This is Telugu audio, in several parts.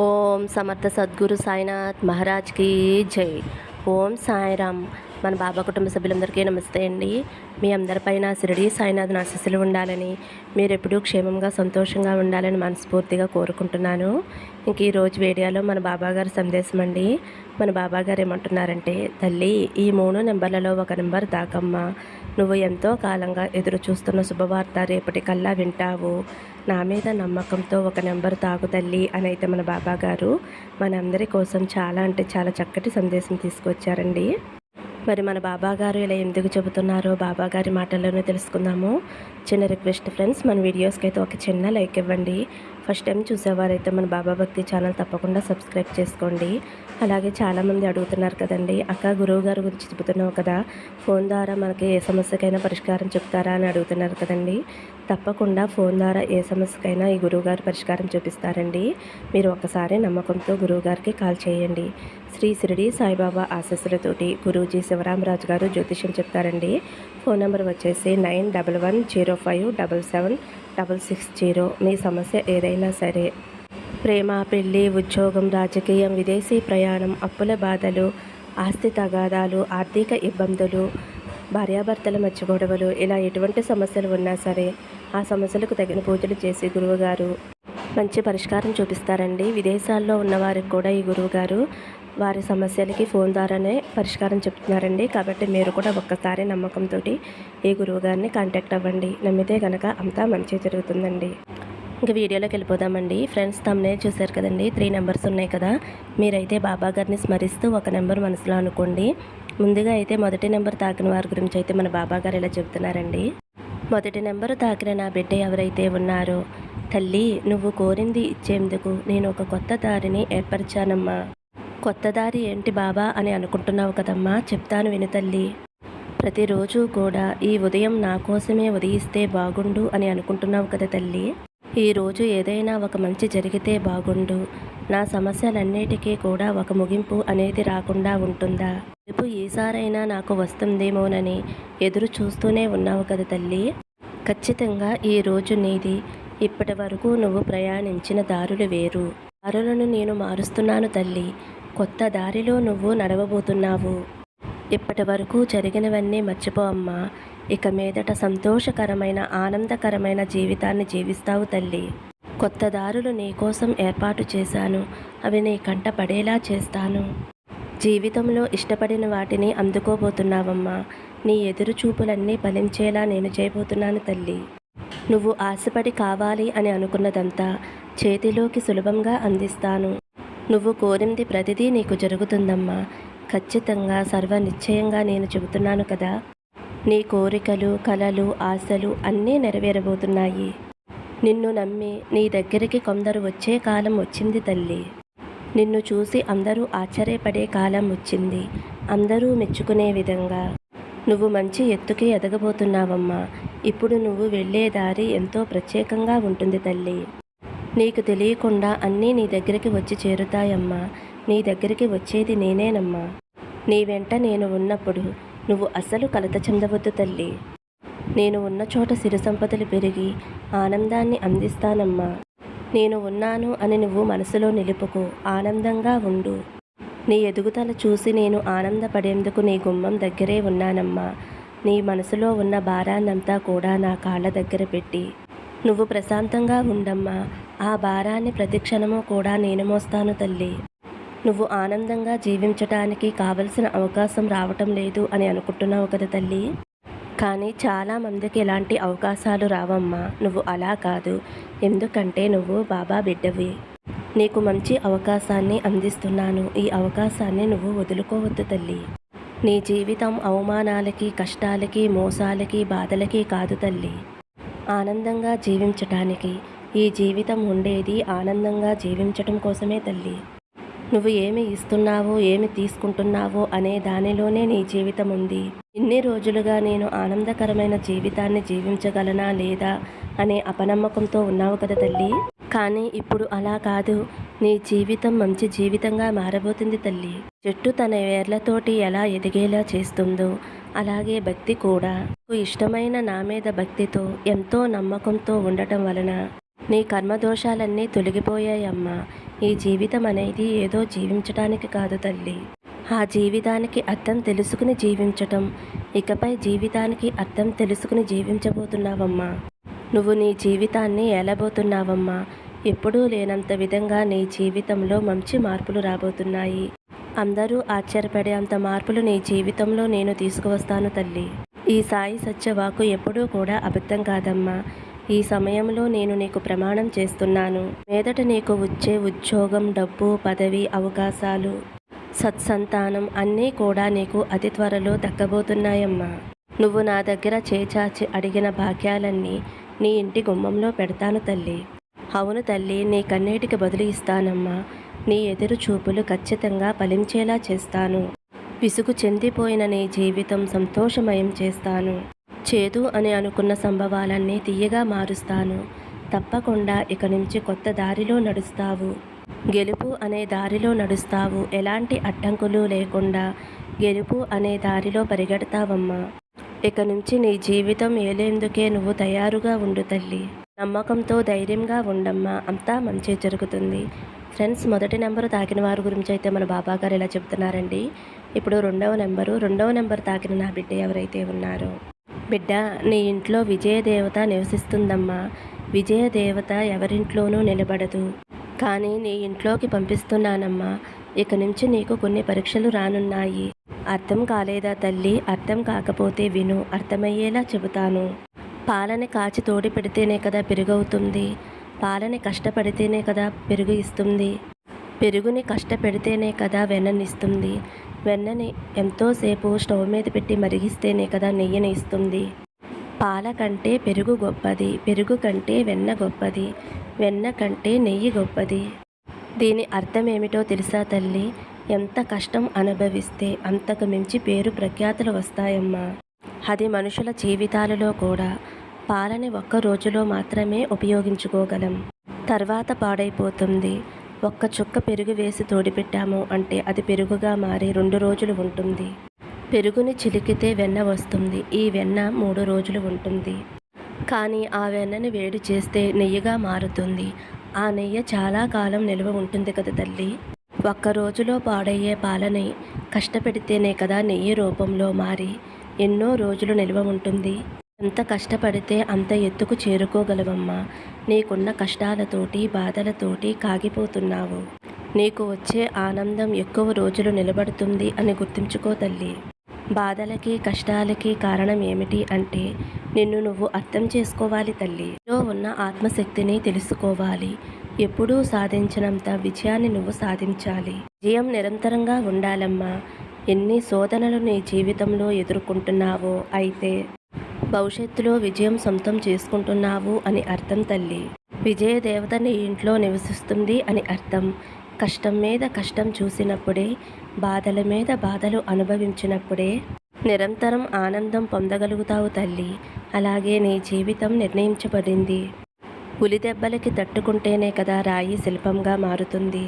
ఓం సమర్థ సద్గురు సాయినాథ్ మహారాజ్కి జై. ఓం సాయిరామ్. మన బాబా కుటుంబ సభ్యులందరికీ నమస్తే అండి. మీ అందరిపైన శిరడి సాయినాథ్ ఆశీస్సులు ఉండాలని మీరు ఎప్పుడూ క్షేమంగా సంతోషంగా ఉండాలని మనస్ఫూర్తిగా కోరుకుంటున్నాను. ఇంక ఈరోజు వీడియోలో మన బాబా గారి సందేశం అండి. మన బాబా గారు ఏమంటున్నారంటే తల్లి ఈ మూడు నెంబర్లలో ఒక నెంబర్ దాకమ్మ. నువ్వు ఎంతో కాలంగా ఎదురు చూస్తున్న శుభవార్త రేపటికల్లా వింటావు. నా మీద నమ్మకంతో ఒక నెంబర్ తాగు తల్లి అని అయితే మన బాబా గారు మనందరి కోసం చాలా అంటే చాలా చక్కటి సందేశం తీసుకొచ్చారండి. మరి మన బాబా గారు ఇలా ఎందుకు చెబుతున్నారో బాబా గారి మాటల్లోనే తెలుసుకుందాము. చిన్న రిక్వెస్ట్ ఫ్రెండ్స్ మన వీడియోస్కి అయితే ఒక చిన్న లైక్ ఇవ్వండి. ఫస్ట్ టైం చూసేవారైతే మన బాబా భక్తి ఛానల్ తప్పకుండా సబ్స్క్రైబ్ చేసుకోండి. అలాగే చాలామంది అడుగుతున్నారు కదండి అక్క గురువు గారి గురించి చెబుతున్నావు కదా ఫోన్ ద్వారా మనకి ఏ సమస్యకైనా పరిష్కారం చెప్తారా? అని అడుగుతున్నారు కదండి. తప్పకుండా ఫోన్ ద్వారా ఏ సమస్యకైనా ఈ గురువుగారు పరిష్కారం చూపిస్తారండి. మీరు ఒకసారి నమ్మకంతో గురువుగారికి కాల్ చేయండి. శ్రీ షిరిడి సాయిబాబా ఆశస్సులతోటి గురూజీ శివరామరాజు గారు జ్యోతిష్యం చెప్తారండి. ఫోన్ నెంబర్ వచ్చేసి nine double one zero five double seven double six zero. మీ సమస్య ఏదైనా సరే. ప్రేమ పెళ్ళి ఉద్యోగం రాజకీయం విదేశీ ప్రయాణం అప్పుల బాధలు ఆస్తి తగాదాలు ఆర్థిక ఇబ్బందులు భార్యాభర్తల మధ్య గొడవలు ఇలా ఎటువంటి సమస్యలు ఉన్నా సరే ఆ సమస్యలకు తగిన పూజలు చేసి గురువుగారు. మంచి పరిష్కారం చూపిస్తారండి. విదేశాల్లో ఉన్నవారికి కూడా ఈ గురువుగారు వారి సమస్యలకి ఫోన్ ద్వారానే పరిష్కారం చెప్తున్నారండి. కాబట్టి మీరు కూడా ఒక్కసారి నమ్మకంతో ఈ గురువు గారిని కాంటాక్ట్ అవ్వండి. నమ్మితే కనుక అంతా మంచి జరుగుతుందండి. ఇంక వీడియోలోకి వెళ్ళిపోదామండి. ఫ్రెండ్స్ తమ్నే చూశారు కదండి? త్రీ నెంబర్స్ ఉన్నాయి కదా? మీరైతే బాబా గారిని స్మరిస్తూ ఒక నెంబర్ మనసులో అనుకోండి. ముందుగా అయితే మొదటి నెంబర్ తాకిన వారి గురించి అయితే మన బాబా గారు ఇలా చెబుతున్నారండి. మొదటి నెంబరు తాకిన నా బిడ్డ ఎవరైతే ఉన్నారో తల్లి నువ్వు కోరింది ఇచ్చేందుకు నేను ఒక కొత్త దారిని ఏర్పరిచానమ్మా. కొత్త దారి ఏంటి బాబా అని అనుకుంటున్నావు కదమ్మా? చెప్తాను విను తల్లి. ప్రతిరోజు కూడా ఈ ఉదయం నా కోసమే ఉదయిస్తే బాగుండు అని అనుకుంటున్నావు కదా తల్లి. ఈరోజు ఏదైనా ఒక మంచి జరిగితే బాగుండు. నా సమస్యలన్నిటికీ కూడా ఒక ముగింపు అనేది రాకుండా ఉంటుందా? రేపు ఈసారైనా నాకు వస్తుందేమోనని ఎదురు చూస్తూనే ఉన్నావు కదా తల్లి. ఖచ్చితంగా ఈ రోజు నీది. ఇప్పటి వరకు నువ్వు ప్రయాణించిన దారులు వేరు. దారులను నేను మారుస్తున్నాను తల్లి. కొత్త దారిలో నువ్వు నడవబోతున్నావు. ఇప్పటి వరకు జరిగినవన్నీ మర్చిపో అమ్మా. ఇక మీదట సంతోషకరమైన ఆనందకరమైన జీవితాన్ని జీవిస్తావు తల్లి. కొత్త దారులు నీకోసం ఏర్పాటు చేశాను. అవి నీ కంట పడేలా చేస్తాను. జీవితంలో ఇష్టపడిన వాటిని అందుకోబోతున్నావమ్మా. నీ ఎదురు చూపులన్నీ ఫలించేలా నేను చేయబోతున్నాను తల్లి. నువ్వు ఆశపడి కావాలి అని అనుకున్నదంతా చేతిలోకి సులభంగా అందిస్తాను. నువ్వు కోరింది ప్రతిదీ నీకు జరుగుతుందమ్మా. ఖచ్చితంగా సర్వ నిశ్చయంగా నేను చెబుతున్నాను కదా. నీ కోరికలు కలలు ఆశలు అన్నీ నెరవేరబోతున్నాయి. నిన్ను నమ్మి నీ దగ్గరికి కొందరు వచ్చే కాలం వచ్చింది తల్లి. నిన్ను చూసి అందరూ ఆశ్చర్యపడే కాలం వచ్చింది. అందరూ మెచ్చుకునే విధంగా. నువ్వు మంచి ఎత్తుకి ఎదగబోతున్నావమ్మా. ఇప్పుడు నువ్వు వెళ్ళే దారి ఎంతో ప్రత్యేకంగా ఉంటుంది తల్లి. నీకు తెలియకుండా అన్నీ నీ దగ్గరికి వచ్చి చేరుతాయమ్మా. నీ దగ్గరికి వచ్చేది నేనేనమ్మా. నీ వెంట నేను ఉన్నప్పుడు నువ్వు అసలు కలత చెందవద్దు తల్లి. నేను ఉన్న చోట సిరి సంపదలు పెరిగి ఆనందాన్ని అందిస్తానమ్మా. నేను ఉన్నాను అని నువ్వు మనసులో నిలుపుకు ఆనందంగా ఉండు. నీ ఎదుగుదల చూసి నేను ఆనందపడేందుకు నీ గుమ్మం దగ్గరే ఉన్నానమ్మా. నీ మనసులో ఉన్న భారాన్నంతా కూడా నా కాళ్ళ దగ్గర పెట్టి. నువ్వు ప్రశాంతంగా ఉండమ్మా. ఆ భారాన్ని ప్రతిక్షణము కూడా నేను మోస్తాను తల్లి. నువ్వు ఆనందంగా జీవించటానికి కావలసిన అవకాశం రావటం లేదు అని అనుకుంటున్నావు కదా తల్లి. కానీ చాలామందికి ఇలాంటి అవకాశాలు రావమ్మా. నువ్వు అలా కాదు. ఎందుకంటే నువ్వు బాబా బిడ్డవి. నీకు మంచి అవకాశాన్ని అందిస్తున్నాను. ఈ అవకాశాన్ని నువ్వు వదులుకోవద్దు తల్లి. నీ జీవితం అవమానాలకి కష్టాలకి మోసాలకి బాధలకి కాదు తల్లి. ఆనందంగా జీవించటానికి ఈ జీవితం ఉండేది ఆనందంగా జీవించటం కోసమే తల్లి. నువ్వు ఏమి ఇస్తున్నావో ఏమి తీసుకుంటున్నావో అనే దానిలోనే నీ జీవితం ఉంది. ఇన్ని రోజులుగా నేను ఆనందకరమైన జీవితాన్ని జీవించగలనా లేదా అనే అపనమ్మకంతో ఉన్నావు కదా తల్లి. కానీ ఇప్పుడు అలా కాదు. నీ జీవితం మంచి జీవితంగా మారబోతుంది తల్లి. చెట్టు తన వేర్లతోటి ఎలా ఎదిగేలా చేస్తుందో అలాగే భక్తి కూడా. ఇష్టమైన నా మీద భక్తితో ఎంతో నమ్మకంతో ఉండటం వలన నీ కర్మదోషాలన్నీ తొలగిపోయాయమ్మా. ఈ జీవితం అనేది ఏదో జీవించటానికి కాదు తల్లి. ఆ జీవితానికి అర్థం తెలుసుకుని జీవించటం. ఇకపై జీవితానికి అర్థం తెలుసుకుని జీవించబోతున్నావమ్మా. నువ్వు నీ జీవితాన్ని ఏలబోతున్నావమ్మా. ఎప్పుడూ లేనంత విధంగా నీ జీవితంలో మంచి మార్పులు రాబోతున్నాయి. అందరూ ఆశ్చర్యపడే అంత మార్పులు నీ జీవితంలో నేను తీసుకువస్తాను తల్లి. ఈ సాయి సత్యవాకు ఎప్పుడూ కూడా అబద్ధం కాదమ్మా. ఈ సమయంలో నేను నీకు ప్రమాణం చేస్తున్నాను. మీదట నీకు వచ్చే ఉద్యోగం డబ్బు పదవి అవకాశాలు సత్సంతానం అన్నీ కూడా నీకు అతి త్వరలో దక్కబోతున్నాయమ్మా. నువ్వు నా దగ్గర చేచాచి అడిగిన భాగ్యాలన్నీ నీ ఇంటి గుమ్మంలో పెడతాను తల్లి. అవును తల్లి నీ కన్నీటికి బదులు ఇస్తానమ్మా. నీ ఎదురు చూపులు ఖచ్చితంగా ఫలించేలా చేస్తాను. విసుగు చెందిపోయిన నీ జీవితం సంతోషమయం చేస్తాను. చేదు అని అనుకున్న సంభవాలన్నీ తీయగా మారుస్తాను. తప్పకుండా ఇక నుంచి కొత్త దారిలో నడుస్తావు. గెలుపు అనే దారిలో నడుస్తావు. ఎలాంటి అడ్డంకులు లేకుండా గెలుపు అనే దారిలో పరిగెడతావమ్మా. ఇక నుంచి నీ జీవితం ఏలేందుకే నువ్వు తయారుగా ఉండు తల్లి. నమ్మకంతో ధైర్యంగా ఉండమ్మా. అంతా మంచి జరుగుతుంది. ఫ్రెండ్స్ మొదటి నెంబరు తాకిన వారి గురించి అయితే మన బాబా గారు ఇలా చెప్తున్నారండి. ఇప్పుడు రెండవ నెంబరు రెండవ నెంబర్ తాకిన నా బిడ్డ ఎవరైతే ఉన్నారో. బిడ్డ నీ ఇంట్లో విజయదేవత నివసిస్తుందమ్మా. విజయదేవత ఎవరింట్లోనూ నిలబడదు. కానీ నీ ఇంట్లోకి పంపిస్తున్నానమ్మా. ఇక నుంచి నీకు కొన్ని పరీక్షలు రానున్నాయి. అర్థం కాలేదా తల్లి? అర్థం కాకపోతే విను. అర్థమయ్యేలా చెబుతాను. పాలని కాచి తోడి పెడితేనే కదా పెరుగవుతుంది. పాలని కష్టపడితేనే కదా పెరుగు ఇస్తుంది. పెరుగుని కష్టపెడితేనే కదా వెన్ననిస్తుంది. వెన్నని ఎంతోసేపు స్టవ్ మీద పెట్టి మరిగిస్తేనే కదా నెయ్యిని ఇస్తుంది. పాల కంటే పెరుగు గొప్పది పెరుగు కంటే వెన్న గొప్పది వెన్న కంటే నెయ్యి గొప్పది. దీని అర్థం ఏమిటో తెలుసా తల్లి? ఎంత కష్టం అనుభవిస్తే అంతకు మించి పేరు ప్రఖ్యాతులు వస్తాయమ్మా. అది మనుషుల జీవితాలలో కూడా. పాలని ఒక్క రోజులో మాత్రమే ఉపయోగించుకోగలం. తర్వాత పాడైపోతుంది. ఒక్క చుక్క పెరుగు వేసి తోడిపెట్టాము అంటే అది పెరుగుగా మారి రెండు రోజులు ఉంటుంది. పెరుగుని చిలికితే వెన్న వస్తుంది. ఈ వెన్న మూడు రోజులు ఉంటుంది. కానీ ఆ వెన్నని వేడి చేస్తే నెయ్యిగా మారుతుంది. ఆ నెయ్యి చాలా కాలం నిల్వ ఉంటుంది కదా తల్లి? ఒక్క రోజులో పాడయ్యే పాలని కష్టపెడితేనే కదా నెయ్యి రూపంలో మారి ఎన్నో రోజులు నిల్వ ఉంటుంది. ఎంత కష్టపడితే అంత ఎత్తుకు చేరుకోగలవమ్మా. నీకున్న కష్టాలతోటి బాధలతోటి కాగిపోతున్నావు. నీకు వచ్చే ఆనందం ఎక్కువ రోజులు నిలబడుతుంది అని గుర్తుంచుకో తల్లి. బాధలకి కష్టాలకి కారణం ఏమిటి అంటే నిన్ను నువ్వు అర్థం చేసుకోవాలి తల్లి. నీలో ఉన్న ఆత్మశక్తిని తెలుసుకోవాలి. ఎప్పుడూ సాధించినంత విజయాన్ని నువ్వు సాధించాలి. విజయం నిరంతరంగా ఉండాలమ్మా. ఎన్ని శోధనలు నీ జీవితంలో ఎదుర్కొంటున్నావో అయితే భవిష్యత్తులో విజయం సొంతం చేసుకుంటున్నావు అని అర్థం తల్లి. విజయదేవత నీ ఇంట్లో నివసిస్తుంది అని అర్థం. కష్టం మీద కష్టం చూసినప్పుడే బాధల మీద బాధలు అనుభవించినప్పుడే నిరంతరం ఆనందం పొందగలుగుతావు తల్లి. అలాగే నీ జీవితం నిర్ణయించబడింది. ఉలి దెబ్బలకి తట్టుకుంటేనే కదా రాయి శిల్పంగా మారుతుంది.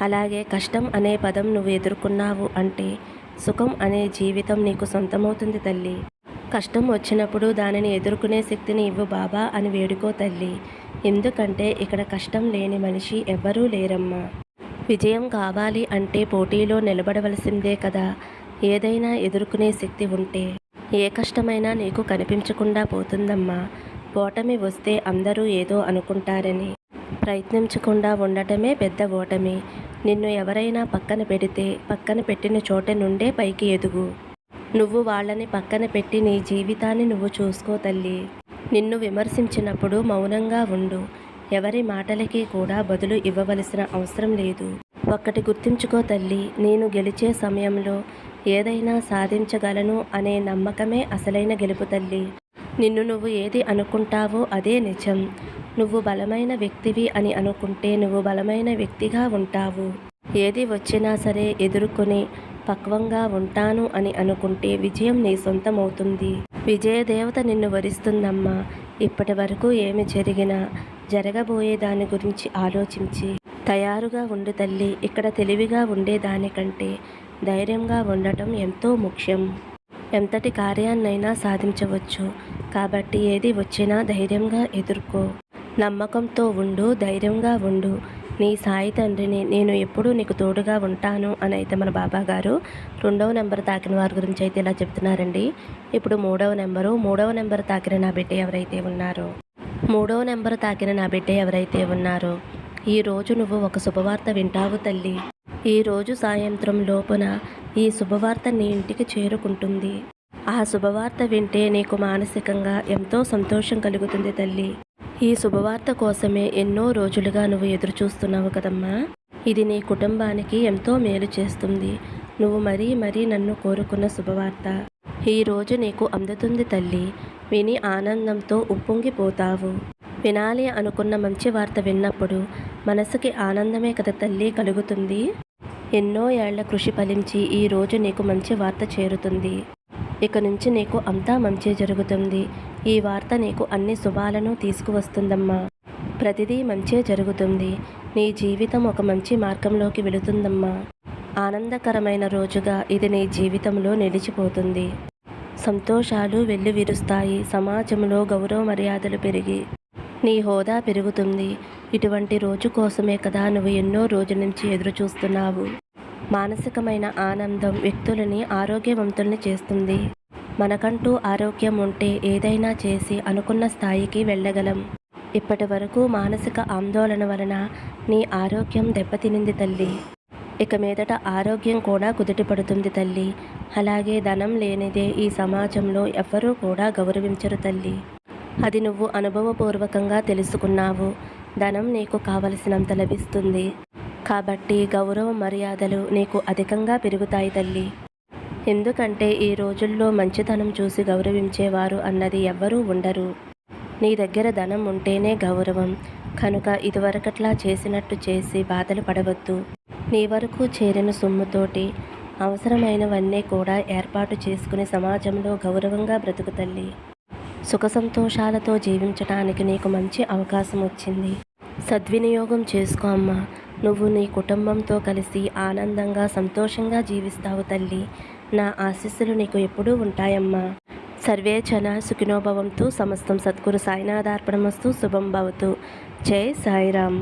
అలాగే కష్టం అనే పదం నువ్వు ఎదుర్కొన్నావు అంటే సుఖం అనే జీవితం నీకు సొంతమవుతుంది తల్లి. కష్టం వచ్చినప్పుడు దానిని ఎదుర్కొనే శక్తిని ఇవ్వు బాబా అని వేడుకో తల్లి. ఎందుకంటే ఇక్కడ కష్టం లేని మనిషి ఎవ్వరూ లేరమ్మా. విజయం కావాలి అంటే పోటీలో నిలబడవలసిందే కదా. ఏదైనా ఎదుర్కొనే శక్తి ఉంటే. ఏ కష్టమైనా నీకు కనిపించకుండా పోతుందమ్మా. ఓటమి వస్తే అందరూ ఏదో అనుకుంటారని. ప్రయత్నించకుండా ఉండటమే పెద్ద ఓటమి. నిన్ను ఎవరైనా పక్కన పెడితే పక్కన పెట్టిన చోట నుండే పైకి ఎదుగు. నువ్వు వాళ్ళని పక్కన పెట్టి నీ జీవితాన్ని నువ్వు చూసుకో తల్లి. నిన్ను విమర్శించినప్పుడు మౌనంగా ఉండు. ఎవరి మాటలకి కూడా బదులు ఇవ్వవలసిన అవసరం లేదు. ఒక్కటి గుర్తుంచుకో తల్లి నేను గెలిచే సమయంలో ఏదైనా సాధించగలను అనే నమ్మకమే అసలైన గెలుపు తల్లి. నిన్ను నువ్వు ఏది అనుకుంటావో అదే నిజం. నువ్వు బలమైన వ్యక్తివి అని అనుకుంటే నువ్వు బలమైన వ్యక్తిగా ఉంటావు. ఏది వచ్చినా సరే ఎదుర్కొని పక్వంగా ఉంటాను అని అనుకుంటే విజయం నీ సొంతమవుతుంది. విజయదేవత నిన్ను వరిస్తుందమ్మా. ఇప్పటి వరకు ఏమి జరిగినా జరగబోయే దాని గురించి ఆలోచించి తయారుగా ఉండు తల్లి. ఇక్కడ తెలివిగా ఉండేదానికంటే ధైర్యంగా ఉండటం ఎంతో ముఖ్యం. ఎంతటి కార్యాన్నైనా సాధించవచ్చు. కాబట్టి ఏది వచ్చినా ధైర్యంగా ఎదుర్కో. నమ్మకంతో ఉండు ధైర్యంగా ఉండు. నీ సాయి తండ్రిని నేను ఎప్పుడూ నీకు తోడుగా ఉంటాను అని అయితే మన బాబా గారు రెండవ నెంబర్ తాకిన వారి గురించి అయితే ఇలా చెప్తున్నారండి. ఇప్పుడు మూడవ నెంబరు. మూడవ నెంబర్ తాకిన నా బిడ్డ ఎవరైతే ఉన్నారో మూడవ నెంబర్ తాకిన నా బిడ్డ ఎవరైతే ఉన్నారో ఈ రోజు నువ్వు ఒక శుభవార్త వింటావు తల్లి. ఈ రోజు సాయంత్రం లోపున ఈ శుభవార్త నీ ఇంటికి చేరుకుంటుంది. ఆ శుభవార్త వింటే నీకు మానసికంగా ఎంతో సంతోషం కలుగుతుంది తల్లి. ఈ శుభవార్త కోసమే ఎన్నో రోజులుగా నువ్వు ఎదురు చూస్తున్నావు కదమ్మా. ఇది నీ కుటుంబానికి ఎంతో మేలు చేస్తుంది. నువ్వు మరీ మరీ నన్ను కోరుకున్న శుభవార్త. ఈ రోజు నీకు అందుతుంది తల్లి. విని ఆనందంతో ఉప్పొంగిపోతావు. వినాలి అనుకున్న మంచి వార్త విన్నప్పుడు మనసుకి ఆనందమే కదా తల్లి కలుగుతుంది. ఎన్నో ఏళ్ళ కృషి ఫలించి ఈ రోజు నీకు మంచి వార్త చేరుతుంది. ఇక నుంచి నీకు అంతా మంచి జరుగుతుంది. ఈ వార్త నీకు అన్ని శుభాలను తీసుకువస్తుందమ్మా. ప్రతిదీ మంచే జరుగుతుంది. నీ జీవితం ఒక మంచి మార్గంలోకి వెళుతుందమ్మా. ఆనందకరమైన రోజుగా ఇది నీ జీవితంలో నిలిచిపోతుంది. సంతోషాలు వెల్లువిరుస్తాయి. సమాజంలో గౌరవ మర్యాదలు పెరిగి నీ హోదా పెరుగుతుంది. ఇటువంటి రోజు కోసమే కదా నువ్వు ఎన్నో రోజుల నుంచి ఎదురు చూస్తున్నావు మానసికమైన ఆనందం వ్యక్తులని ఆరోగ్యవంతుల్ని చేస్తుంది. మనకంటూ ఆరోగ్యం ఉంటే ఏదైనా చేసి అనుకున్న స్థాయికి వెళ్ళగలం. ఇప్పటి వరకు మానసిక ఆందోళన వలన నీ ఆరోగ్యం దెబ్బతినింది తల్లి. ఇక మీదట ఆరోగ్యం కూడా కుదుటిపడుతుంది తల్లి. అలాగే ధనం లేనిదే ఈ సమాజంలో ఎవ్వరూ కూడా గౌరవించరు తల్లి. అది నువ్వు అనుభవపూర్వకంగా తెలుసుకున్నావు. ధనం నీకు కావలసినంత లభిస్తుంది. కాబట్టి గౌరవ మర్యాదలు నీకు అధికంగా పెరుగుతాయి తల్లి. ఎందుకంటే ఈ రోజుల్లో మంచితనం చూసి గౌరవించేవారు అన్నది ఎవ్వరూ ఉండరు. నీ దగ్గర ధనం ఉంటేనే గౌరవం. కనుక ఇదివరకట్లా చేసినట్టు చేసి బాధలు పడవద్దు. నీ వరకు చేరిన సొమ్ముతోటి అవసరమైనవన్నీ కూడా ఏర్పాటు చేసుకుని సమాజంలో గౌరవంగా బ్రతుకు తల్లి. సుఖ సంతోషాలతో జీవించడానికి నీకు మంచి అవకాశం వచ్చింది. సద్వినియోగం చేసుకో అమ్మా. నువ్వు నీ కుటుంబంతో కలిసి ఆనందంగా సంతోషంగా జీవిస్తావు తల్లి. నా ఆశీస్సులు నీకు ఎప్పుడూ ఉంటాయమ్మా. సర్వే జన సుఖినోభవంతు సమస్తం సద్గురు సాయినాథార్పణమస్తు శుభం భవతు. జై సాయిరామ్.